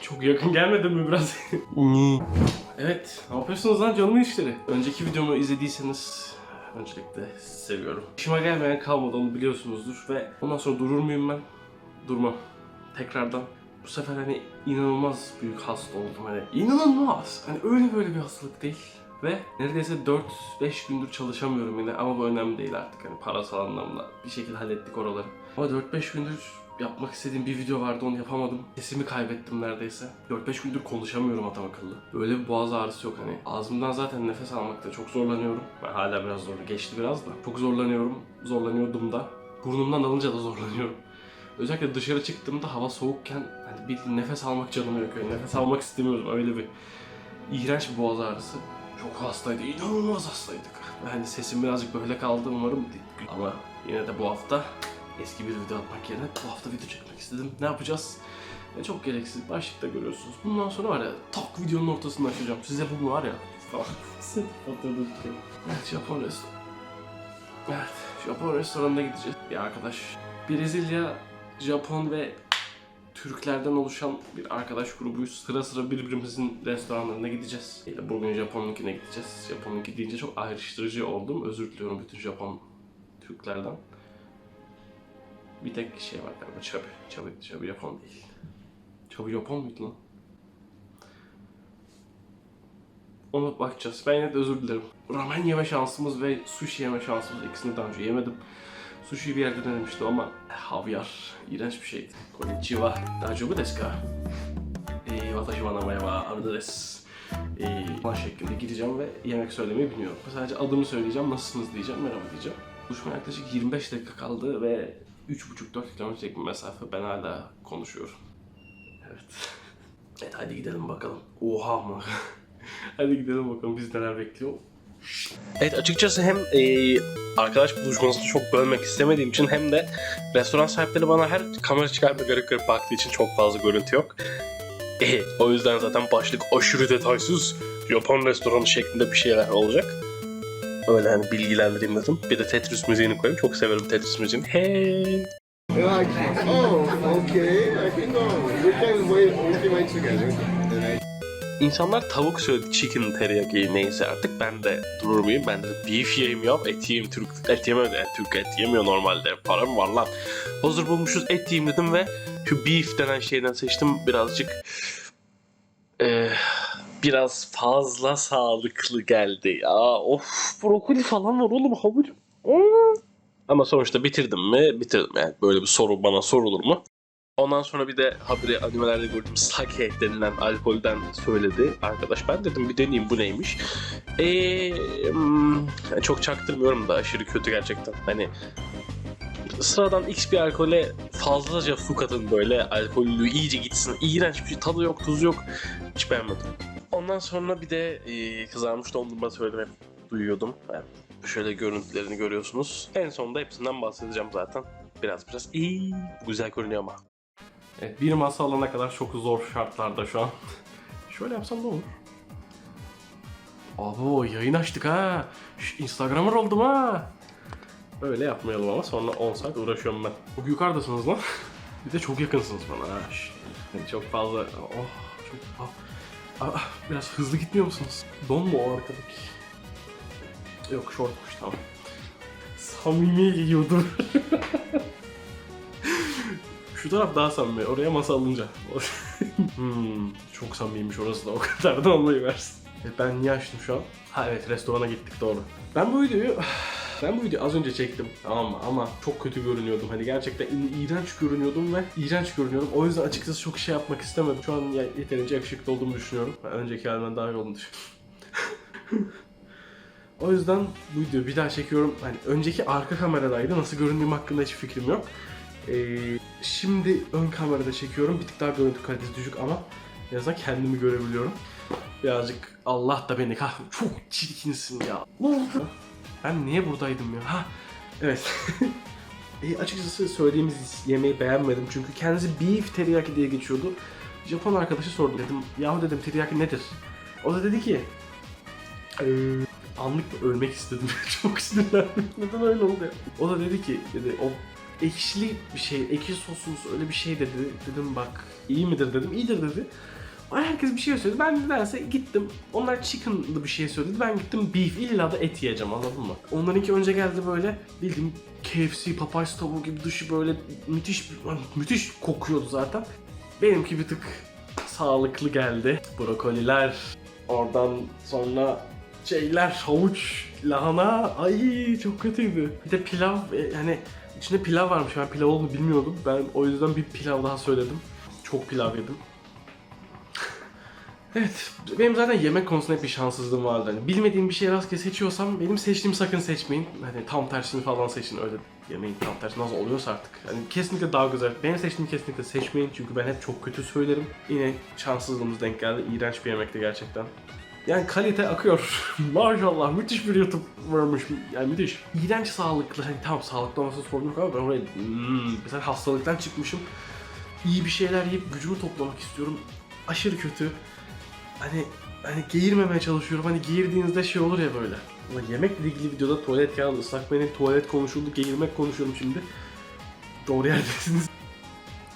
Çok yakın gelmedi mi biraz? evet, ne yapıyorsunuz lan canımın işleri? Önceki videomu izlediyseniz öncelikle seviyorum. İşime gelmeyen kalmadı onu biliyorsunuzdur ve ondan sonra durur muyum ben? Durmam. Tekrardan. Bu sefer hani inanılmaz büyük hasta oldum hani. İnanılmaz. Hani öyle böyle bir hastalık değil. Ve neredeyse 4-5 gündür çalışamıyorum yine ama bu önemli değil artık hani parasal anlamda. Bir şekilde hallettik oraları. Ama 4-5 gündür yapmak istediğim bir video vardı onu yapamadım. Sesimi kaybettim neredeyse. 4-5 gündür konuşamıyorum adam akıllı. Böyle bir boğaz ağrısı yok hani. Ağzımdan zaten nefes almakta çok zorlanıyorum. Ben hala biraz zor. Geçti biraz da. Çok zorlanıyorum. Zorlanıyordum da. Burnumdan alınca da zorlanıyorum. Özellikle dışarı çıktığımda hava soğukken hani bildiğin nefes almak canımı yakıyor. Nefes almak istemiyorum öyle bir iğrenç bir boğaz ağrısı. Çok hastaydı. inanılmaz hastaydık. Ve hani sesim birazcık böyle kaldı umarım. Ama yine de bu hafta eski bir video atmak yerine bu hafta video çekmek istedim. Ne yapacağız? E, çok gereksiz. Başlıkta görüyorsunuz. Bundan sonra var ya tak videonun ortasında açacağım. Size bunu var ya falan. evet Japon restoran. Evet Japon restoranına gideceğiz. Bir arkadaş. Brezilya, Japon ve Türklerden oluşan bir arkadaş grubuyuz. Sıra sıra birbirimizin restoranlarına gideceğiz. İşte Bugün Japon'unkine gideceğiz. Japon'unki deyince çok ayrıştırıcı oldum. Özür diliyorum bütün Japon Türklerden. Bir tek şey var galiba Çabi. Çabi, Çabi Japon değil. Çabi Japon muydu lan? Ona bakacağız. Ben yine de özür dilerim. Ramen yeme şansımız ve sushi yeme şansımız ikisini daha önce yemedim. Sushi'yi bir yerde denemiştim ama havyar. iğrenç bir şeydi. Konnichiwa. Daijoubu desu ka? Eee, watashi wa namae wa Amida desu. Falan şeklinde gideceğim ve yemek söylemeyi bilmiyorum. Sadece adımı söyleyeceğim, nasılsınız diyeceğim, merhaba diyeceğim. Buluşmaya yaklaşık 25 dakika kaldı ve 3,5-4 kilometrelik bir mesafe ben hala konuşuyorum. Evet. Evet hadi gidelim bakalım. Oha mı? hadi gidelim bakalım biz neler bekliyor. Evet açıkçası hem e, arkadaş buluşmasını çok bölmek istemediğim için hem de restoran sahipleri bana her kamera çıkarma garip garip baktığı için çok fazla görüntü yok. E, o yüzden zaten başlık aşırı detaysız Japon restoranı şeklinde bir şeyler olacak. Öyle hani bilgilendireyim dedim. Bir de Tetris müziğini koyayım. Çok severim Tetris müziğini. Hey! Like, İnsanlar tavuk söyledi, chicken teriyaki neyse artık ben de durur muyum? Ben de beef yiyeyim ya, et yiyeyim, Türk et yemiyor, yani Türk et yemiyor normalde, param var lan. Hazır bulmuşuz et yiyeyim dedim ve şu beef denen şeyden seçtim birazcık biraz fazla sağlıklı geldi ya. Of brokoli falan var oğlum havuç. Hmm. Ama sonuçta bitirdim mi? Bitirdim yani böyle bir soru bana sorulur mu? Ondan sonra bir de haberi animelerde gördüğüm sake denilen alkolden söyledi arkadaş. Ben dedim bir deneyeyim bu neymiş. Eee hmm, çok çaktırmıyorum da aşırı kötü gerçekten. Hani sıradan x bir alkole fazlaca su katın böyle alkollü iyice gitsin. İğrenç bir şey, tadı yok tuzu yok. Hiç beğenmedim. Ondan sonra bir de e, kızarmış dondurma söylemek duyuyordum. Ben şöyle görüntülerini görüyorsunuz. En sonunda hepsinden bahsedeceğim zaten. Biraz biraz iyi. Güzel görünüyor ama. Evet, bir masa alana kadar çok zor şartlarda şu an. Şöyle yapsam ne olur? Abo yayın açtık ha. Şş, Instagramer oldum ha. Öyle yapmayalım ama sonra 10 saat uğraşıyorum ben. Çok yukarıdasınız lan. bir de çok yakınsınız bana ha. Yani çok fazla... Oh çok... Ah. Ah, biraz hızlı gitmiyor musunuz? Don mu o arkadaki? Yok shortmuş tamam. Samimi yiyordur. Şu taraf daha samimi. Oraya masa alınca. hmm, çok samimiymiş orası da. O kadar da olmayı versin. E ben niye açtım şu an? Ha evet restorana gittik doğru. Ben bu videoyu ben bu videoyu az önce çektim tamam mı ama çok kötü görünüyordum hani gerçekten iğrenç görünüyordum ve iğrenç görünüyordum o yüzden açıkçası çok şey yapmak istemedim. Şu an yeterince yakışıklı olduğumu düşünüyorum. Ben önceki halimden daha iyi olduğunu düşünüyorum. O yüzden bu videoyu bir daha çekiyorum. Hani önceki arka kameradaydı. Nasıl göründüğüm hakkında hiç fikrim yok. Ee, şimdi ön kamerada çekiyorum. Bir tık daha görüntü kalitesi düşük ama en azından kendimi görebiliyorum. Birazcık Allah da beni kah çok çirkinsin ya. Ben niye buradaydım ya? Ha, evet. e, açıkçası söylediğimiz yemeği beğenmedim çünkü kendisi beef teriyaki diye geçiyordu. Japon arkadaşı sordu dedim. Yahu dedim teriyaki nedir? O da dedi ki eee anlık ölmek istedim. Çok sinirlendim. Neden öyle oldu ya? O da dedi ki dedi o ekşili bir şey, ekşi sosumuz öyle bir şey dedi. Dedim bak iyi midir dedim, iyidir dedi. Herkes bir şey söyledi. Ben nedense gittim. Onlar chicken'lı bir şey söyledi. Ben gittim beef. illa da et yiyeceğim anladın mı? Onlarınki önce geldi böyle bildiğim KFC, Popeyes tavuğu gibi dışı böyle müthiş müthiş kokuyordu zaten. Benimki bir tık sağlıklı geldi. Brokoliler, oradan sonra şeyler, havuç, lahana, ay çok kötüydü. Bir de pilav, e, yani içinde pilav varmış. Ben pilav olduğunu bilmiyordum. Ben o yüzden bir pilav daha söyledim. Çok pilav yedim. Evet, benim zaten yemek konusunda hep bir şanssızlığım vardı. Hani bilmediğim bir şey rastgele seçiyorsam benim seçtiğimi sakın seçmeyin. Hani tam tersini falan seçin öyle yemeğin tam tersi nasıl oluyorsa artık. Hani kesinlikle daha güzel. Benim seçtiğimi kesinlikle seçmeyin çünkü ben hep çok kötü söylerim. Yine şanssızlığımız denk geldi. İğrenç bir yemekti gerçekten. Yani kalite akıyor. Maşallah müthiş bir YouTube varmış. Yani müthiş. İğrenç sağlıklı. Hani tamam sağlıklı olması sorun yok ama ben oraya hmm, mesela hastalıktan çıkmışım. İyi bir şeyler yiyip gücümü toplamak istiyorum. Aşırı kötü. Hani hani geğirmemeye çalışıyorum. Hani geğirdiğinizde şey olur ya böyle. Ulan yemekle ilgili videoda tuvalet kağıdı, ıslak mendil, tuvalet konuşuldu, geğirmek konuşuyorum şimdi. Doğru yerdesiniz.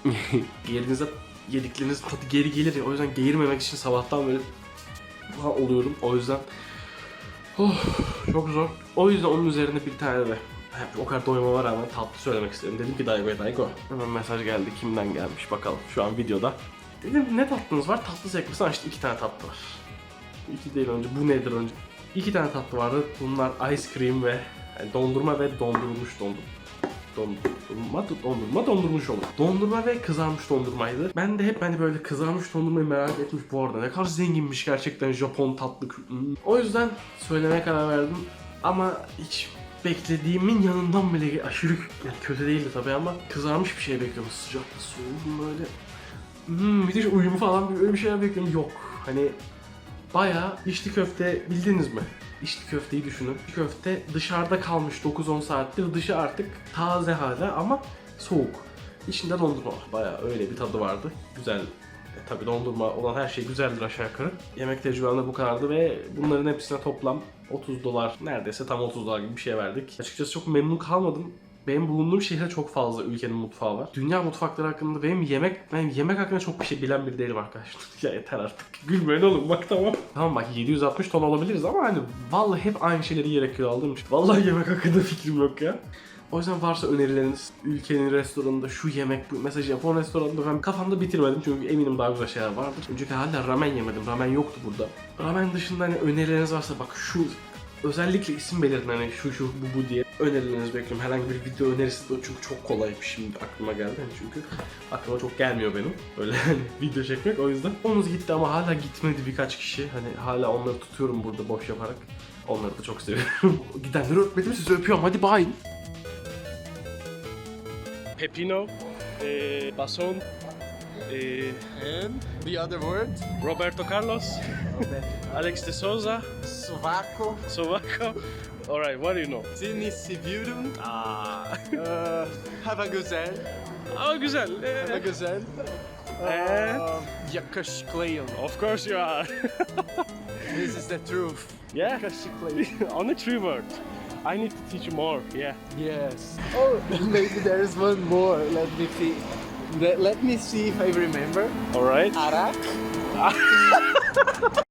Geğirdiğinizde yediklerinizin tadı geri gelir ya. O yüzden geğirmemek için sabahtan böyle oluyorum. O yüzden oh, çok zor. O yüzden onun üzerine bir tane de o kadar doymama rağmen tatlı söylemek istedim. Dedim ki Daigo Daigo. Hemen mesaj geldi. Kimden gelmiş bakalım. Şu an videoda. Dedim ne tatlınız var? Tatlı sekmesi işte iki tane tatlı var. İki değil önce. Bu nedir önce? İki tane tatlı vardı. Bunlar ice cream ve yani dondurma ve dondurulmuş dondurma. Dondurma, dondurma, dondurmuş olur. Dondurma ve kızarmış dondurmaydı. Ben de hep hani böyle kızarmış dondurmayı merak etmiş bu arada. Ne kadar zenginmiş gerçekten Japon tatlı. Hmm. O yüzden söylemeye karar verdim. Ama hiç beklediğimin yanından bile aşırı yani kötü değildi tabii ama kızarmış bir şey bekliyorum. Sıcakta soğudum böyle. Hmm, müthiş uyumu falan öyle bir şeyler bekliyorum. Yok. Hani bayağı içli köfte bildiniz mi? İçli köfteyi düşünün. İçli köfte dışarıda kalmış 9-10 saattir. Dışı artık taze hala ama soğuk. İçinde dondurma var. Bayağı öyle bir tadı vardı. Güzel. E, tabii dondurma olan her şey güzeldir aşağı yukarı. Yemek tecrübemde bu kadardı ve bunların hepsine toplam 30 dolar neredeyse tam 30 dolar gibi bir şey verdik. Açıkçası çok memnun kalmadım. Benim bulunduğum şehre çok fazla ülkenin mutfağı var. Dünya mutfakları hakkında benim yemek benim yemek hakkında çok bir şey bilen biri değilim arkadaşlar. ya yeter artık. Gülmeyin oğlum bak tamam. Tamam bak 760 ton olabiliriz ama hani vallahi hep aynı şeyleri yiyerek kilo için. Vallahi yemek hakkında fikrim yok ya. O yüzden varsa önerileriniz ülkenin restoranında şu yemek bu mesela Japon restoranında ben kafamda bitirmedim çünkü eminim daha güzel şeyler vardır. Önceki halde ramen yemedim. Ramen yoktu burada. Ramen dışında hani önerileriniz varsa bak şu özellikle isim belirtin hani şu şu bu bu diye önerilerinizi bekliyorum. Herhangi bir video önerisi de çünkü çok kolay şimdi aklıma geldi hani çünkü aklıma çok gelmiyor benim böyle hani video çekmek o yüzden. Omuz gitti ama hala gitmedi birkaç kişi hani hala onları tutuyorum burada boş yaparak. Onları da çok seviyorum. Gidenleri öpmedim sizi öpüyorum hadi bye. Pepino, eh, Bason, And the other word? Roberto Carlos, Alex de Souza, Sovaco. Sovaco. Alright, what do you know? Zini Sivirum. Ah, Uh, have a güzel. oh, güzel. Have a Eh, güzel. And? Uh, yakışıklıyım. of course you are. This is the truth. yeah, Yakışıklıyım. on the true word. I need to teach you more. Yeah. Yes. Oh, maybe there is one more. Let me see. Let, let me see if I remember. Alright. Arak.